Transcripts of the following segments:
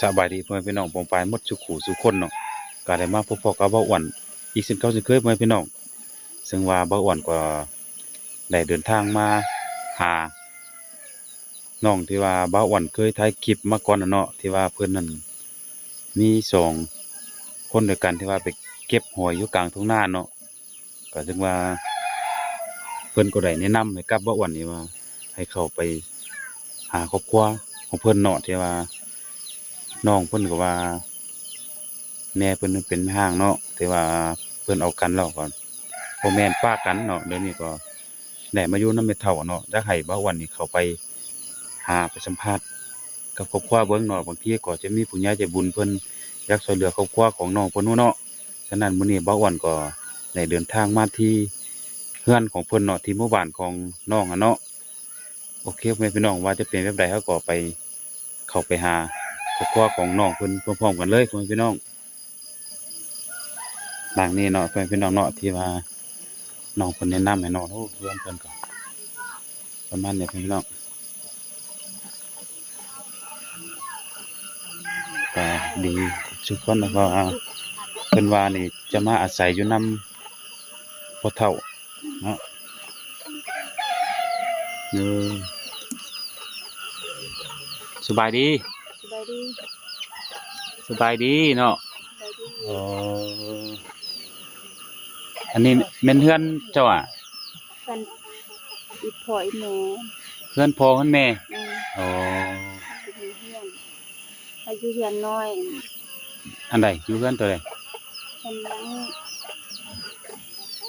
สบายดีเพื่อแม่พี่น้องปองปายมดสุขุสุขคนเนาะก็ได้มาพบพอกับเบาอ้วนอีกเช่นเก่าเช่นเคยพ่อแม่พี่น้องซึ่งว่าเบาอ้วนก็ได้เดินทางมาหาน้องที่ว่าเบาอ้วนเคยถ่ายคลิปมาก่อนเนาะที่ว่าเพิ่อนนั่นมีสองคนด้วยกันที่ว่าไปเก็บหอยอยู่กลางทุ่งนาเนาะก็ถึงว่า เพิ่อนก็ได้แนะนำให้กับเบาอ้วนนี่ว่า ให้เข้าไปหาครอบครัวของเพิ่อนเนาะที่ว่า น้องเพิ่นก็ว่า แม่เพิ่นเป็นห้างเนาะแต่ว่าเพิ่นเอากันแล้วก่อนบ่แม่ป้ากันเนาะเดี๋ยวนี้ก็ได้มาอยู่น้ำแม่เฒ่าเนาะอยาให้บ่าววันนี้เขาไปหาไปสัมภาษณ์กับครอบครัวเบิ่งเนาะบางทีก็จะมีผู้ใหญ่ใจบุญเพิ่นอยากช่วยเหลือครอบครัวของน้องเพิ่นเนาะฉะนั้นมื้อนี้บ่าววันก็ได้เดินทางมาที่เฮือนของเพิ่นเนาะที่หมู่บ้านของน้องอะเนาะโอเคพ่อแม่พี่น้องว่าจะเป็นแบบใดเฮาก็ไปเข้าไปหา ครอบครัวของน้องเพิ่นพร้อมๆกันเลยคนพี่น้องดังนี้เนาะพ่อแม่พี่น้องเนาะที่ว่าน้องเพิ่นแนะนำให้น้องโอ้เพื่อนเพิ่นก็ประมาณนี้พี่น้องก็ดีทุกคนแล้วก็เพิ่นว่านี่จะมาอาศัยอยู่นำพ่อเฒ่าเนาะเออสบายดี ดีสบายดีเนาะสบายดีอ๋ออันนี้เม่นเฮือนเจ้าอะกันอีพ่ออีแม่เฮือนพ่อเฮือนแม่อืมอ๋ออยู่เฮียนอายุเฮียนน้อย อันใดอยู่เฮือนตัวใดเป็นหลัง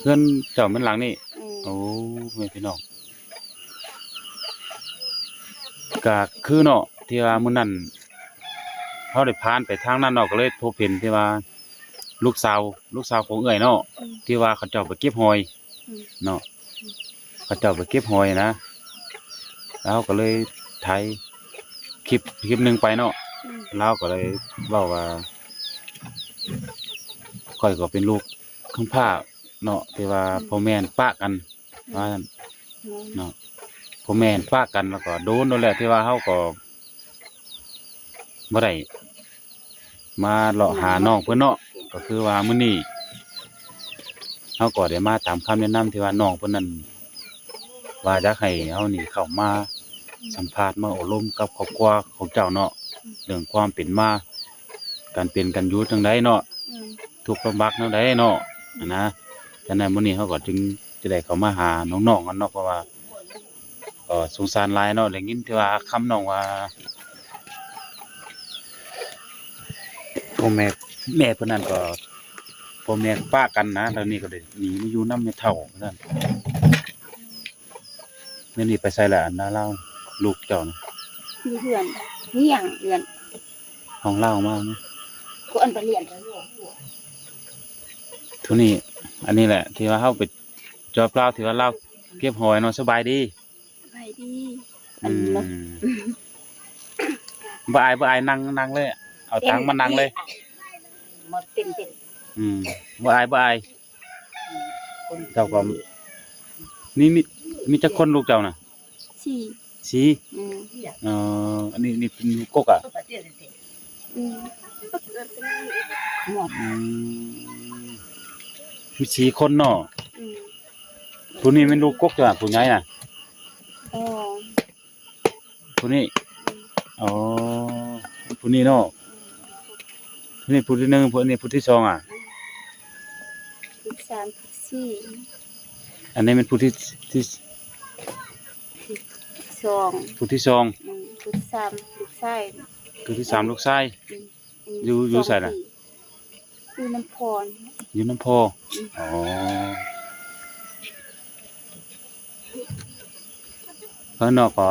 เฮือนเจ้ามันหลังนี่อืมโอ้แม่พี่น้องก็คือเนาะที่ว่ามื้อนั้น เฮาได้ผ่านไปทางนั้นเนาะก็เลยพบเห็นที่ว่า ลูกสาว ลูกสาวของเอื้อยเนาะอืม ที่ว่าเขาเจ้าไปเก็บหอยอืม เนาะเขาเจ้าไปเก็บหอยนะแล้วก็เลยถ่ายคลิปคลิปหนึ่งไปเนาะ อืมเราก็เลยเล่าว่าค่อยก็เป็นลูกข้างผ้าเนาะที่ว่าพ่อแม่นป้ากันว่าซั่นแม่เนาะพ่อแม่นป้ากันแล้วก็โดนนั่นแหละที่ว่าเฮาก็บ่ได้ มาเลาะหาน้องเพิ่อนเนาะก็คือว่ามื้อนี้เฮาก็ได้มาตามคำแนะนำที่ว่าน้องเพิ่นนั้นว่าอยากให้เฮานี่เข้ามาสัมภาษณ์มาอบรมกับครอบครัวของเจ้าเนาะเรื่องความเป็นมาการเป็นกันอยู่จังไดเนาะทุกข์ลำบากจังไดเนาะอะนะฉะนั้นมื้อนี้เฮาก็จึงจะได้เข้ามาหาน้องๆกันเนาะเพราะว่าก็สงสารหลายเนาะได้ยินที่ว่าคำน้องว่า พ่อแม่แม่เพิ่นนั้นก็พ่อแม่ป้ากันนะแล้วนี่ก็ได้หนีมาอยู่น้ำไม่เท่านั่นนี่นี่ไปใส่ละอันนาเล่าลูกเจ้านะอยู่เฮือนเฮียงเฮือนห้องเล่ามากนะกูอันไปเรียนทุนี่อันนี้แหละ ที่ว่าเข้าไปจอบเล่าที่ว่าเล่าเก็บหอยเนาะสบายดีสบายดีอัอืนเนาะมบ่อายบ่อายนั่งนั่งเลย เอาตังค์มานั่งเลย หมดเต็มเต็มอืมบ่อายบ่อายเจ้าก็นี่มีมีจักคนลูกเจ้าน่ะสี่สีอืมเอ่ออันนี้นี่เป็นกกอะอืมหมดอืมมีสีคนเนาะอืมผู้นี้เป็นลูกกกจ้ะผู้ใหญ่น่ะอ๋อผู้นี้อ๋อผู้นี้เนาะผู้ นี้ผู้ที่หนึ่งผู้นี้ผู้ที่สองอะสิบสามสิบสี่อันนี้เป็นผู้ที่ที่สองผู้ที่สองอืมสิบสามสิบสามผู้ที่สามลูกชายอืมอยู่อยู่ไสน่ะ อยู่น้ำพร อยู่น้ำพ่ออ๋อเพราะนอกก็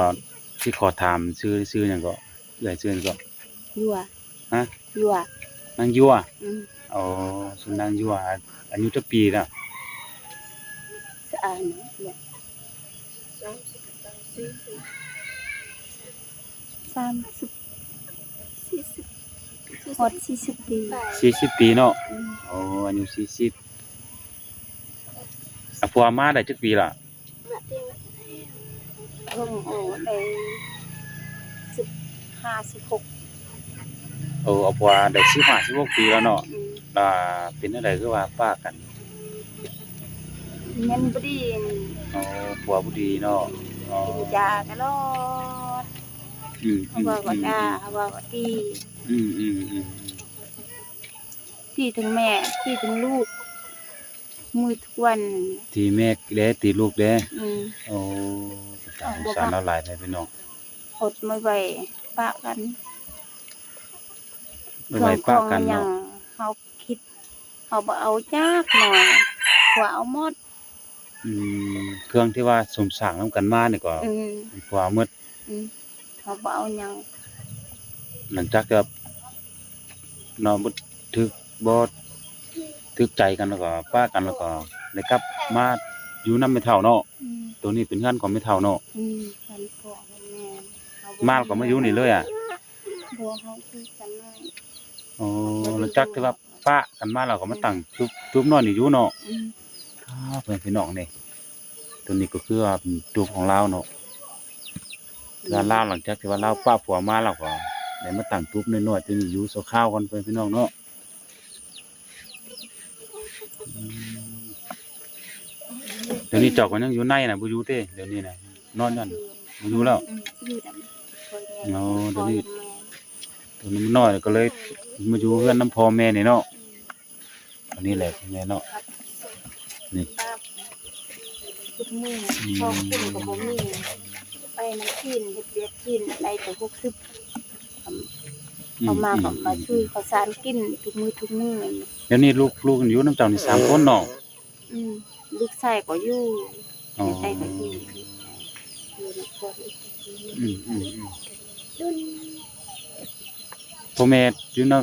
ที่ขอถามชื่อชื่อหยังก็เอื้อยชื่อหยังก็ ยัวฮะ ยัว นางยั่วอืมอ๋อสุนางยั่วอายุจักปีน่ะสะอาดเนี่ยสามสิบสี่สิบหดสี่สิบปีสี่สิบปีเนาะอืมอ๋ออายุสี่สิบอะพัวมาได้จักปีล่ะเพิ่งโอ้ได้สิบห้าสิบหก เออเอาเพราะว่าได้15 16ปีแล้วเนาะอืมอ่าเป็นอะไรคือว่าป้ากันเงินบ่ดีเอาผัวผู้ดีเนาะอ๋อกินยาตลอดอืมเขาบอกว่าตาเขาบอกว่าตีอืมอืมอืมตีถึงแม่ตีถึงลูก มือทุกวันที่แม่แด้ตีลูกแด้อืมโอ้ตาสงสารเราหลายเลยพี่น้องอดไม่ไหวปะกัน ไม่ไหวป้ากันเครื่องเนาะของเขาคิดเขาบ่เอายากหน่อยกว่าเอาหมดอืมเครื่องที่ว่าสมสร้างนํกันมานี่ก็อืมกว่าหมดอืมเขาบ่เอาหยังหลังจากที่ว่าเนาะบ่ถึกบ่ถึกใจกันแล้วก็ป้ากันแล้วก็ได้กลับมาอยู่นำไม่เท่าเนาะอืมตัวนี้เป็นเฮือนของไม่เท่าเนาะอืมกันพ่อกันแม่เขบ่มาแล้วก็มาอยู่นี่เลยอะบ่เขาคือกันเลย โอ้หลังจากที่ว่าป้ากันมาแล้วก็มาตั้งทุบทุบนอนนี่อยู่เนาะอืมครับเพื่อนพี่น้องนี่ตัวนี้ก็คือว่าเป็นตัวของเราเนาะแล้วเล่าหลังจากที่ว่าเล่าป้าผัวมาแล้วก็ได้มาตั้งทุบน้อยๆตัวนี้อยู่โซข้าวกันเพื่อนพี่น้องเนาะอืมเดี๋ยวนี้เจอกกันยังอยู่ในน่ะบ่อยู่เด้เดี๋ยวนี้น่ะนอนยันบ่อยู่แล้ว อืมอยู่ดำคอยแม่โอ้เดี๋ยวนี้คอยแม่ตัวนี้มันน้อยก็เลย มาอยู่เพื่อนน้ำพ่อแม่นี่เนาะอันนี้แหละแม่เนาะนี่ป้าทุกมื้ออืมพอกินก็บ่มีไปน้ำกินเฮ็ดเวียกกินได้แต่60เอามาก็มาช่วยข้าวสารกินทุกมื้อทุกมื้อเดี๋ยวนี้ลูกลูกอยู่น้ำเจ้านี่สามคนเนาะอืมลูกชายก็อยู่อ๋อลูกชายก็อยู่อยู่ในครัวลูกอืมอืมอืม พ่อแม่อยู่เนาะ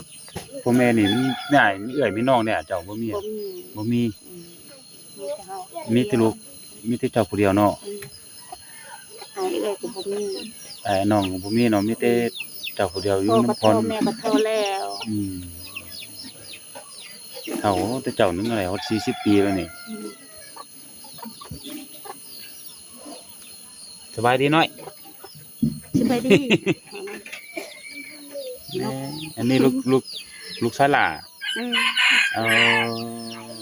พ่อแม่นี่มีแม่มีเอื้อยมีน้องเนี่ยเจ้าบ่มีบ่อะมีบ่มี อืมมีแต่เฮามีแต่ลูกมีแต่เจ้าผู้เดียวเนาะอืมหายเอ้ยก็บ่มีไอ้น้องก็บ่มีเนาะมีแต่เจ้าผู้เดียวอยู่พ่อก็น้ำพโตรแม่ก็โตแล้วอืมเฒ่าแต่เจ้านึงอะไรฮอด40ปีแล้วนี่อืมสบายดีน้อย สบายดี แหม่อันนี้ลูกลูกลูกชายหล่าอืมเออ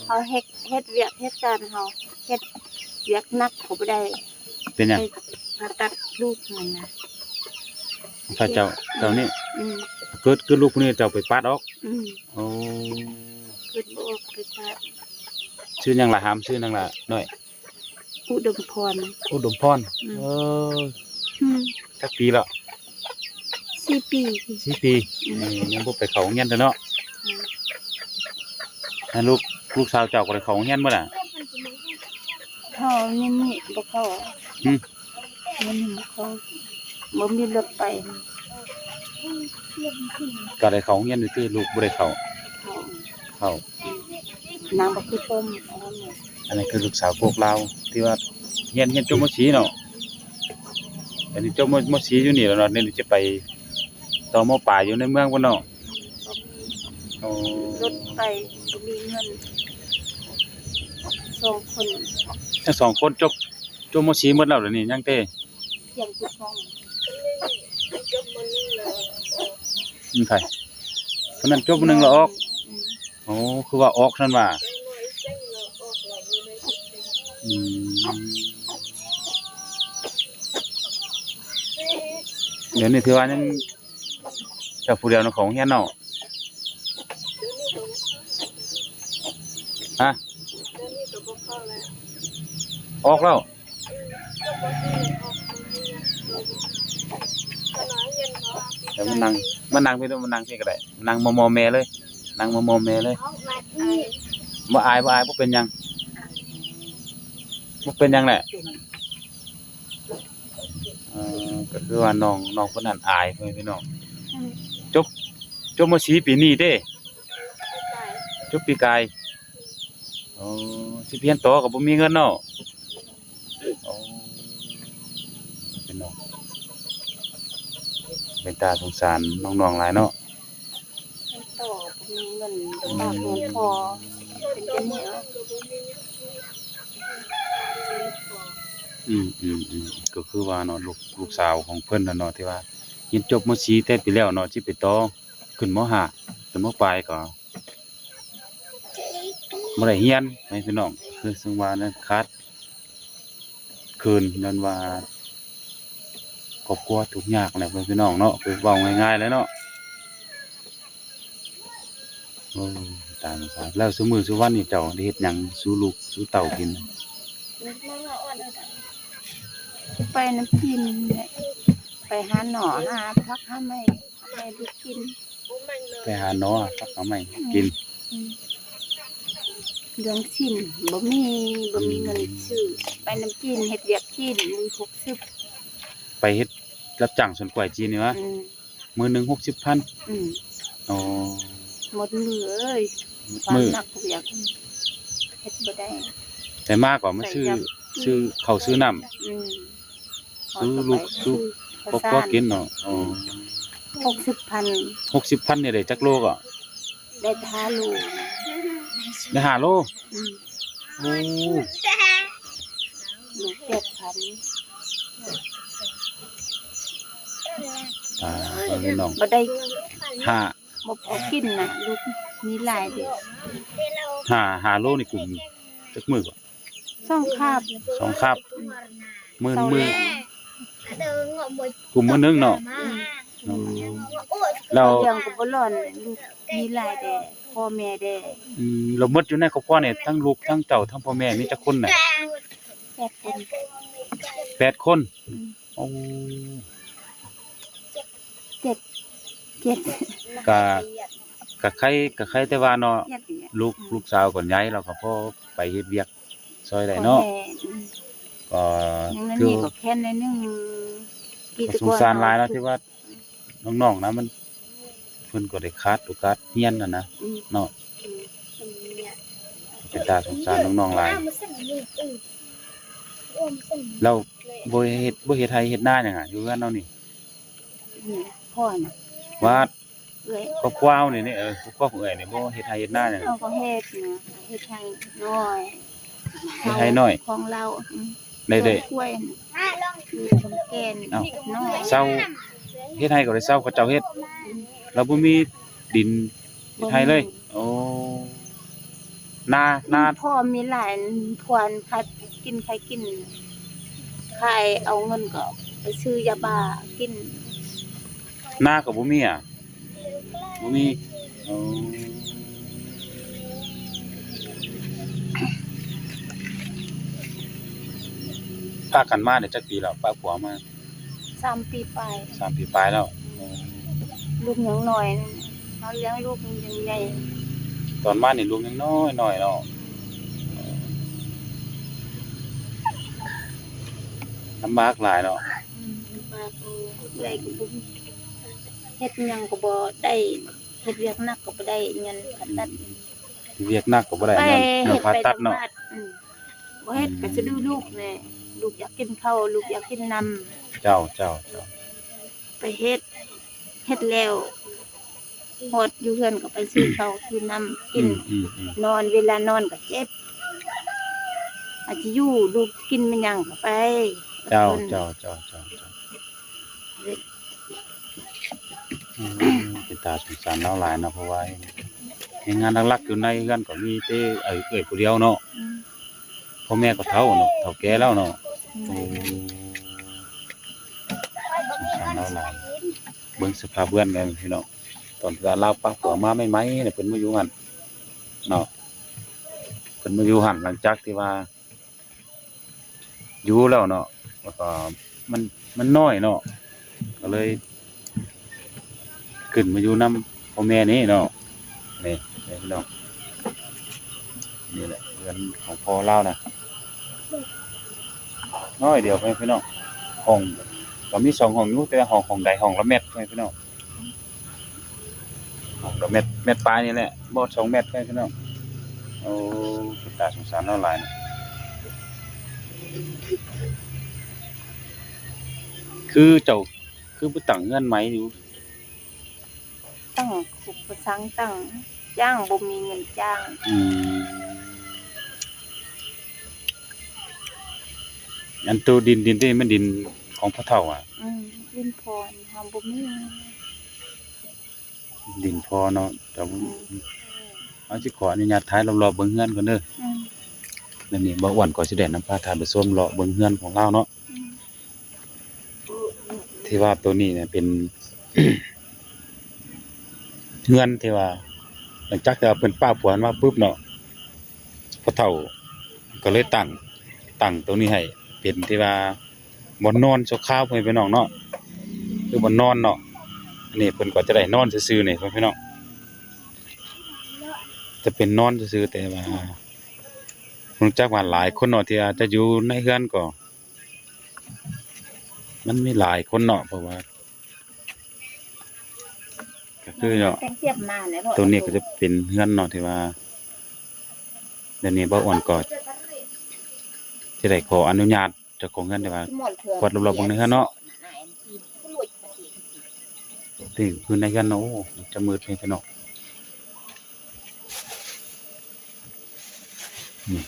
เฮาเฮ็ดเฮ็ดเวียกเฮ็ดการเฮาเฮ็ดเวียกหนักก็บ่ได้เป็นหยังไปผ่าตัดลูกนั่นน่ะถ้าเจ้าเจ้านี่อืมเกิดคือลูกคนนี้เจ้าไปปัดออกอืมโอ้ขึ้นบ่ออกไปผ่าชื่อหยังล่ะหามชื่อหยังล่ะน้อยอุดมพร อุดมพรอืม เอออืมจักปีแล้ว สี่ปีสี่ปีอืมเออยังบ่ไปเขาโรงเรียนเด้อเนาะอืมให้ลูกลูกสาวเจ้าก็ได้เขาโรงเรียนบ่ล่ะเขานี่มีบ่เข้าอืมมันบ่เข้าบ่มีรถไปก็ได้เขาโรงเรียนอยู่ที่ลูกบ่ได้เขาเขาเขานางบ่คือต้มเอาแม่อันนี้คือลูกสาวพวกเราที่ว่าเรียนเรียนจบม .4 เนาะอันนี้จบมม .4 อยู่นี่แล้วเนาะนี่จะไป ต่อมปลายอยู่ในเมืองพุ่นเนาะโอ้รถไปบ่มีเงินสองคนทั้งสองคนจบจบม .4 หมดแล้วเดี๋ยวนี้ยังเต้เสียงคือห้องมีใครคนนั้นจบหนึงแล้วออกอืมโอ้คือว่าออกนั่นว่าอืมเดี๋ยวนี้ถือว่ายัง เจ้าผู้เดียวนของเฮียนเนาะฮะออกแล้วเดี๋ยวมันนั่งมันนั่งไปด้วยมันนั่งที่ก็ได้นั่งมอมอแม่เลยนั่งมอมอแม่เลยบ่อายบ่อายบ่เป็นยังบ่เป็นยังแหละก็คือว่าน้องน้องคนนั้นอายเพิ่นพี่น้อง จบจบม .4 ปีนี้เด้จบปีกายอ๋อสิเรียนต่อก็บ่มีเงินเนาะอ๋อพี่น้องเป็นตาสงสารน้องๆหลายเนาะให้ต่อบ่มีเงินบ่ฝากเงินพอเป็นจังนี้เอาอืมอืมอืมก็คือว่าเนาะลูกลูกสาวของเพิ่นน่ะเนาะที่ว่าเรียนจบม .4 แต่ปีแล้วเนาะสิไปต่อ ขึ้นมห้าขึ้นมปลายก็บ่ได้เรียนให้พี่น้องคือซึ่งวานั้นขาดคืนนั่นว่าครอบครัวทุกยากแหละพี่น้องเนาะคือเว้าง่ายๆเลยเนาะโอ้ตามสายแล้วซุมื้อซุวันนี่เจ้าได้เฮ็ดหยังสู่ลูกสู่เต้ากิน ไปน้ำกิน ไปหาหน่อหาพักหาไม่ให้ลูกิน ไปหาหนอฟักเอาใหม่กินเรื่องสิ้นบ่มีบ่มีเงินซื้อไปน้ำกินเฮ็ดเวียกกินมือหกสิบไปเฮ็ดรับจ้างสวนกล้วยจีนนี่วะอืมมือหนึ่ง60,000อืมอ๋อหมดมือเอ้ยความมือหนักเวียกเฮ็ดบ่ได้แต่มากกว่ามาซื้อซื้อเขาวซื้อน้ำอืมซื้อลูกซื้อครอบครัวกินเนาะอ๋อ หกสิบพัน60,000นี่ได้จักโลก็ได้ทาลูกได้ห้าโลอืมโอ้ลูกเจ็ดพันอ่าเอาพี่น้องบ่ได้ห้าบ่พอกินน่ะลูกมีหลายเด้อห้าห้าโลนี่กลุ่มจักมื้อก็สองคาบสองคาบมื้อเศร้ามื้อแล้กลุ่มมื้อหนึงเนาะ อ๋อแล้วเลี้ยงก็บ่ร้อนลูกมีหลายเด้อพ่อแม่เด้ออืมเราหมดอยู่ในครอบครัวนี่ทั้งลูกทั้งเจ้าทั้งพ่อแม่มีจักคนน่ะแปดคนแปดคนอืมโอ้เจ็ดเจ็ดกะกะใครกะใครแต่ว่าเนาะเจ็ดเนี่ยลูกลูกสาวก่อนย้ายเราก็พอไปเฮ็ดเวียกซอยได้เนาะพ่อแม่อืมก็ยังนั้นคือนี่ก็แค่ในนึงก็สงสารหลายเนาะที่ว่า น้องๆนะมันเพิ่นก็ได้ขาดโอกาสเรียนน่ะนะอืมเนาะเป็นตาสงสารน้องๆหลายแล้วบ่เฮ็ดบ่เฮ็ดไทยเฮ็ดนาหยังอะอยู่กันเนาะนี่นี่พ่อน่ะว่าเอ้ยครอบครัวเฮานี่นี่เออครอบครัวของเอ้ยนี่บ่เฮ็ดไทยเฮ็ดนาหยังเอาก็เฮ็ดนะเฮ็ดให้น้อยเฮ็ดให้น้อยของเราอืมได้ได้กล้วยน่ะคือคนแก่นเอ้าน้อยเศร้า เฮ็ดให้ก็ได้เศร้าเขาเจ้าเฮ็ดเราบ่มีดินเฮ็ดให้เลย โอ้นานาพ่อมีหลานพวนใครกินใครกินใครเอาเงินก็ไปซื้อยาบ้ากินนาก็บ่มีอะบ่มีโอ้พากันมาได้จักปีแล้วป้าผัวมา สามปีไปสามปีปลายแล้วโอ้ลูกยังน้อยนั่นน่ะเขาเลี้ยงลูกยังใหญ่ตอนมานี่ลูกยังน้อยน้อยเนาะเออลำบากหลายเนาะอืมปากเออใหญ่ก็บ่มีเฮ็ดหยังก็บ่ได้เฮ็ดเวียกหนักก็บ่ได้เงินขนาดนี้เวียกหนักก็บ่ได้ไปเงินเงิเฮ็นดผ่าไปตัดเนาะทำบ้อืมบ่เฮ็ดก็จะดูลูกแน่ลูกอยากกินข้าวลูกอยากกินน้ำ เจ้าเจ้าเจ้าไปเฮ็ดเฮ็ดแล้วหดอยู่เฮือนก็ไปซื้อข้าวซื้อน้ำกินอืมอืมอืมนอนเวลานอนก็เจ็บ อาจจะอยู่ลูกกินมันหยังก็ไปเจ้าเจ้าเจ้าเจ้าเจ้าอืมเป็นตาสงสารเราหลายเนาะเพราะว่าเฮ็ดงานหลักๆอยู่ในเรือนก็มีแต่เอ้ยเอ้ยผู้เดียวเนาะอืมพ่อแม่ก็เฒ่าเนาะเฒ่าแก่แล้วเนาะโอ้สงสารเราหลาย เบิ่งสภาพเพื่อนแม่พี่น้องตอนที่ว่าเราปักหัวมาใหม่ๆเนี่ยเพิ่นมาอยู่หันเนาะเพิ่นมาอยู่หันหลังจากที่ว่าอยู่แล้วเนาะแล้วก็มันมันน้อยเนาะก็เลยขึ้นมาอยู่นํพ่อแม่นี่เนาะนี่นี่พี่น้องนี่แหละเรื่อนของพ่อเล่านะน้อยเดียวไปพี่น้องห้อง ก็มีสองห้องอยู่แต่ห้องห้องใดห้องละเม็ดไปพี่น้องห้องละเม็ดเม็ดปลายนี่แหละบ่สองเม็ดไปพี่น้องโอ้เป็นตาสงสารเราหลายนะคือเจ้าคือผู้ตั้งเงื่อนไหมอยู่ตั้งขุบประสังตั้งจ้างบ่มีเงินจ้างอืมอันตัวดินดินที่มันดิน ของพ่อเฒ่าอะ อืมดินพรเฮาบ่มีดินพอเนาะแต่ว่าเอาสิขออนุญาตท้ายรอบๆเบิ่งเฮือนก่อนเด้ออืมแล้วนี่บ่อ้วนก็สิได้นำพาทานไปส้มเลาะเบิ่งเฮือนของเราเนาะอืมที่ว่าตัวนี้เนี่ยเป็น เฮือนที่ว่า หลังจากที่ว่าเพิ่นป้าผัวมาปุ๊บเนาะพ่อเฒ่า ก็เลยตั้งตั้งตรงนี้ให้ เป็นที่ว่า บ่นอนชั่วคราวเพิ่นพี่น้องเนาะคือบ่นอนเนาะอันนี้เพิ่นก็จะได้นอนซื่อๆนี่เพิ่นพี่น้องจะเป็นนอนซื่อๆแต่ว่ารู้จักว่าหลายคนเนาะที่อาจจะอยู่ในเฮือนก็มันมีหลายคนเนาะเพราะว่าก็คือเนาะแต่เทียบมาแล้วบ่ตัวนี้ก็จะเป็นเฮือนเนาะที่ว่าเดี๋ยวนี้บ่อ่อนก็จะได้ขออนุญาต เจ้าของเฮือนได้ว่ากวาดรอบๆเบิ่งในเฮือนเนาะที่คือในเฮือนเนาะโอ้จะมืดไปพี่น้องนี่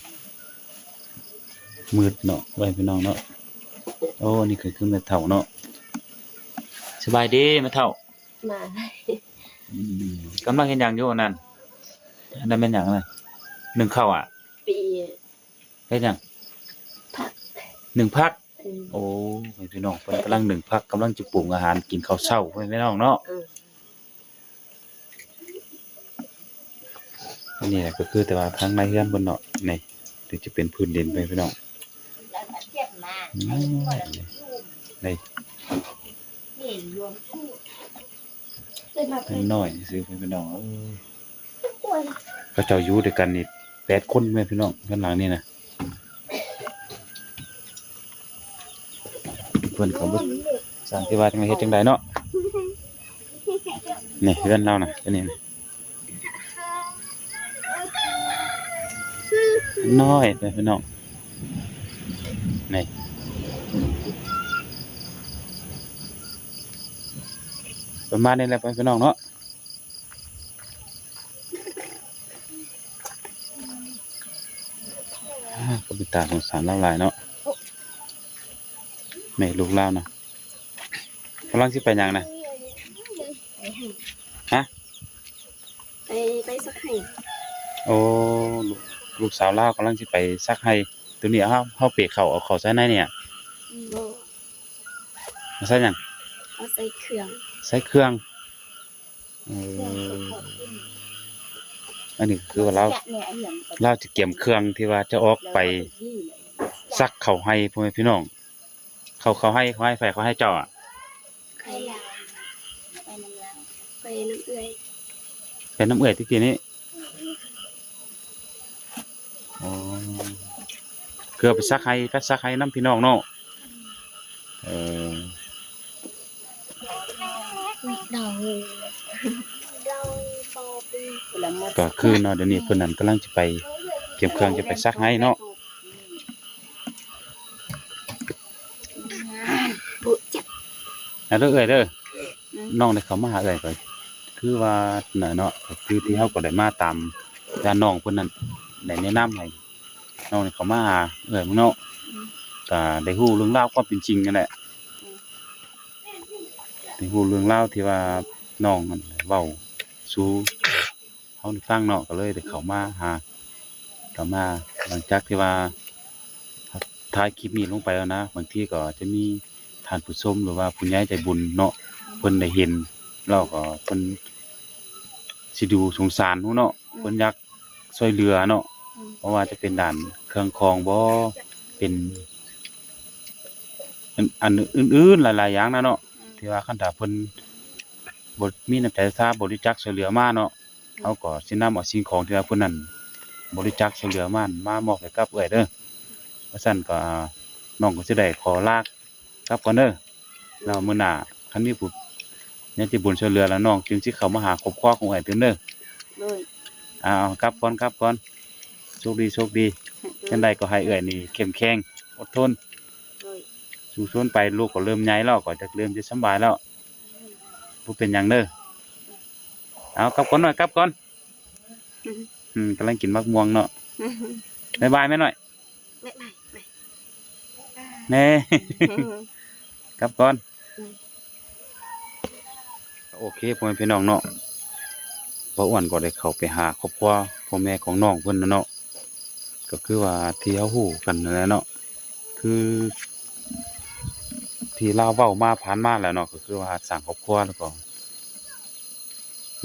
มืดเนาะไว้พี่น้องเนาะโอ้นี่คือคือแม่เฒ่าเนาะสบายดีแม่เฒ่ามาอืมกำลังเห็นอย่างอยู่นั่นอันนั้นเป็นอย่างไรหนึ่งข้าวอะปีเฮ็ดหยังผัก หนึ่งพักอืมโอ้ยพี่น้องเพิ่นกำลังหนึ่งพักกำลังจะปรุงอาหารกินข้าวเช้าเพิ่นพี่น้องเนาะอืมอันนี้แหละก็คือแต่ว่าข้างในเฮือนเพิ่นเนาะนี่ถึงจะเป็นพื้นดินไปพี่น้อง แล้วก็เทียบมาอืมนี่ นี่รวมชื่อเป็นมาเป็นน้อยๆซื้อไปพี่น้องเอออ้วนเขาเจ้าอยู่ด้วยกันนี่แปดคนแม่พี่น้องข้างหลังนี่นะ เพิ่นก็บ่สร้างที่ว่าจังไดเฮ็ดจังไดเนาะนี่เฮือนเราน่ะตัวนี้น่ะน้อยไปพี่น้องนี่ประมาณนี้แหละไปพี่น้องเนาะอ่าก็เป็นตาสงสารเล่าหลายเนาะ แม่ลูกเล่านะกำลังสิไปหยังนะฮะไปไปสักให้โอ้ลูกลูกสาวเล่าวกำลังสิไปซักให้ตัวนี้เอาเฮาเฮาเปะเขาเอาเขาใส่ในเนี่ยโบมาใส่หยังเอาใส่เครื่องใส่เครื่องเอออันนี้คือว่าเราแกะเนี่ยไอ้เหลืองเราจะเก็บเครื่องที่ว่าจะออกไปซักเขาให้พ่อแม่พี่น้อง เขาเขาให้เขาให้ไฟเขาให้เจ้าอะไปลาวไปน้ำลาวไปน้ำเอื้อยเป็นน้ำเอื่อยที่กี้นี้อ๋อคือเอาไปซักให้ไปซักให้น้ำพี่น้องเนาะเออดาวดาวปอปีละมดก็คือเนาะเดี๋ยวนี้เพิ่นนั่นกำลังจะไปเก็บเครื่องจะไปซักให้เนาะ ปุจับ แล้ว เด้อเอ้ยเด้ออืมน้องได้เข้ามาหาเอ้ยก็คือว่าน่ะเนาะก็คือที่เฮาก็ได้มาตามญาติน้องเพิ่นนั่นได้แนะนำให้น้องได้เข้ามาหาเอ้ยมึงเนาะก็ได้ฮู้เรื่องราวความเป็นจริงนั่นแหละได้ฮู้เรื่องราวที่ว่าน้องมันเว้าสู่เฮาได้ฟังเนาะก็เลยได้เข้ามาหาเข้ามาหลังจากที่ว่าถ่ายคลิปนี้ลงไปแล้วนะบางทีก็จะมี ท่านผู้ชมหรือว่าผู้ใหญ่ใจบุญเนาะเพิ่นได้เห็นเราก็เพิ่นสิดูสงสารฮู้เนาะเพิ่นอยากช่วยเหลือเนาะเพราะว่าจะเป็นด่านเครื่องคองบ่เป็นอันอันอื่นๆหลายๆอย่างนะเนาะที่ว่าคันถ้าเพิ่นบ่มีน้ำใจซาบริจาคช่วยเหลือมาเนาะเฮาก็สินำเอาสิ่งของที่ว่าเพิ่นนั้นบริจาคช่วยเหลือมามามอบให้กับเอ้อยเด้อเพราะฉะนั้นก็น้องก็สิได้ขอลาก ลับก่อนเด้อแล้วมื้อหน้าคันมีผู้เนี่ยที่บุญช่วยเหลือแล้วน้องจึงสิเข้ามาหาครอบครัวของไอ้เพิ่นเด้อเลยอ้าวกลับก่อนกลับก่อนโชคดีโชคดีจังใดก็ให้เอื้อยนี่เข้มแข็งอดทนเลยสู้ซนไปลูกก็เริ่มใหญ่แล้วก็จะเริ่มจะสำบายแล้วบ่เป็นหยังเด้อเอากลับก่อนหน่อยกลับก่อนอืมกำลังกินมักม่วงเนาะบ๊ายบายแม่หน่อยไม่ไม่ไม่ แน่ กลับก่อนอืมโอเคพ่อแม่พี่น้องเนาะบ่อ้วนก็ได้เข้าไปหาครอบครัวพ่อแม่ของน้องเพิ่นน่ะเนาะก็คือว่าที่เฮาฮู้กันนั่นแหละเนาะคือ ที่ลาวเว้ามาผ่านมาแล้วเนาะก็คือว่าสร้างครอบครัวแล้วก็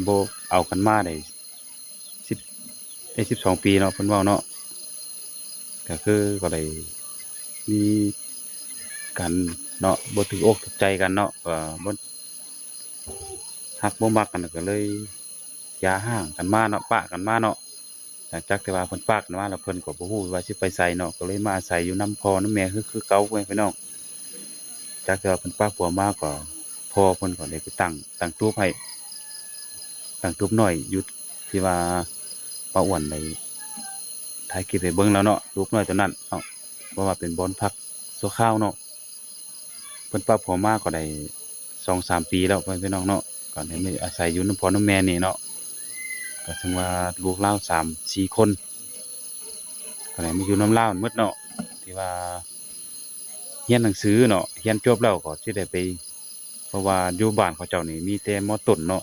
บ่เอากันมาได้10ได้12ปีเนาะเพิ่นเว้าเนาะก็คือก็ได้มี กันเนาะบ่ถูกอกถูกใจกันเนาะก็บ่ฮักบ่มักกันก็เลยยาร้างกันมาเนาะปะกันมาเนาะหลังจากที่ว่าเพิ่นปะกันมาแล้วเพิ่นก็บ่ฮู้ว่าสิไปไสเนาะก็เลยมาอาศัยอยู่นํพ่อนํแม่คือคือเก่าเว้ยพี่น้องจากที่ว่าเพิ่นป้าผัวมาก็พ่อเพิ่นก็ได้ไปตั้งตั้งตูปให้ตั้งตูปน้อยอยู่ที่ว่าป้าอ้วนได้ถ่ายคลิปให้เบิ่งแล้วเนาะรูปน้อยตัวนั้นเนาะเพราะว่าเป็นบอนพักชั่วคราวเนาะ พิ่นป้าผัวมาก็ได้2-3ปีแล้วเพิ่นพี่น้องเนาะก็ได้มาอาศัยอยู่น้ำพ่อน้ำแม่นี่เนาะก็ถึงว่าลูกเลา3-4คนก็ได้มาอยู่น้ำเลาหมดเนาะที่ว่าเรียนหนังสือเนาะเรียนจบแล้วก็สิได้ไป เพราะว่าอยู่บ้านเขาเจ้านี่มีแต่มอต้นเนาะ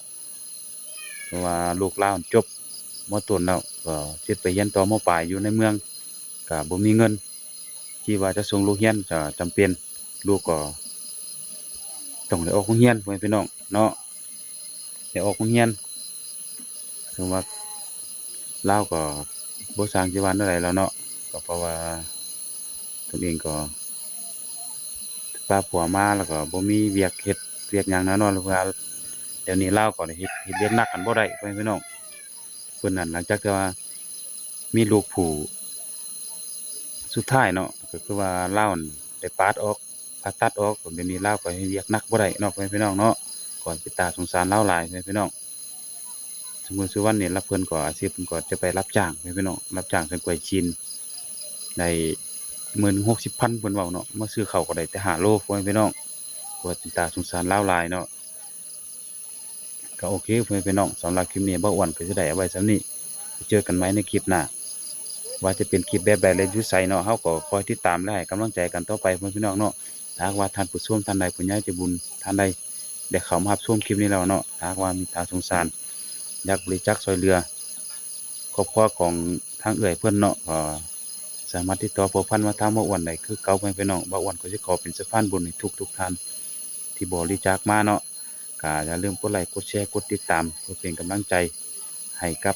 เพราะว่าลูกหลาจบมอต้นแล้วก็สิไปเรียนต่อมอปลายอยู่ในเมืองก็บ่มีเงิน ที่ว่าจะส่งลูกเรียนก็จำเป็นลูกก็ ต้องได้ออกโรงเรียนพ่อแม่พี่น้องเนาะได้ออกโรงเรียนถึงว่าเล่าก็บ่สร้างจีวานเท่าใดแล้วเนาะก็เพราะว่าตนเองก็ป้าผัวมาแล้วก็บ่มีเวียกเฮ็ดเวียกหยังแน่นอนเพราะว่าเดี๋ยวนี้เล่าก็ได้เฮ็ดเฮ็ดเวียกหนักกันบ่ได้พ่อแม่พี่น้องเพิ่นนั่นหลังจากที่ว่ามีลูกผู้สุดท้ายเนาะก็คือว่าลาวนั่นได้ปาดออก ผ่าตัดออกเดี๋ยวนี้ลาก็เฮ็ดเวียกนักบ่ได้นอแม่พี่น้องเนาะก่อนสิตาสงสารเล่าหลายพ่อแม่พี่น้องสมมติวรรณนี่รับเพิ่อนก็ออาชีพเพิ่นก็จะไปรับจ้างพ่อแม่พี่น้องรับจ้างเป็นกวยจีนได้หมื่นหกสิบพันเพิ่นเว้าเนาะเมาซื้อเข้าก็ได้แต่5โลพ่อแม่พี่น้องกว่าจิตาสงสารเล่าหลายเนาะก็โอเคพ่อแม่พี่น้องสำหรับคลิปนี้บ่อ้วนก็สิได้เอาไว้สำนี้เจอกันใหมในคลิปหน้าว่าจะเป็นคลิปแบบใดและยู่ไสเนาะเฮาก็คอยติดตามและให้กำลังใจกันต่อไปเพื่อแม่พี่น้องเนาะ ถ้าว่าท่านผู้ชมท่านใดผู้ใหญ่ใจบุญท่านใดได้เขามารับชมคลิปนี้แล้วเนาะถ้าว่ามีตาสงสาร อยากบริจาคช่วยเหลือครอบครัวของทางเอื้อยเพิ่อนเนาะก็สามารถติดต่อผัวพันมาทางบ่อ้วนได้คือเก่าไปพี่น้องบ่อ้วนก็สิขอเป็นสะพานบุญให้ทุกทุกท่านที่บริจาคมาเนาะก็อย่าลืมกดไลค์กดแชร์กดติดตาม เพื่อเป็นกำลังใจให้กับ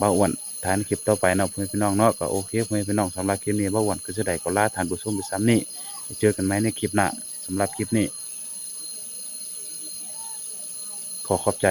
บ่อ้วนทานคลิปต่อไปเนาะเพื่อแม่พี่น้องเนาะก็โอเคเพื่อแม่พี่น้องสำหรับคลิปนี้บ่อ้วนก็สิได้ขอลาท่านผู้ชมไปซ้ำนี้ เจอกันไหมในคลิปหน้าสำหรับคลิปนี้ ขอขอบใจ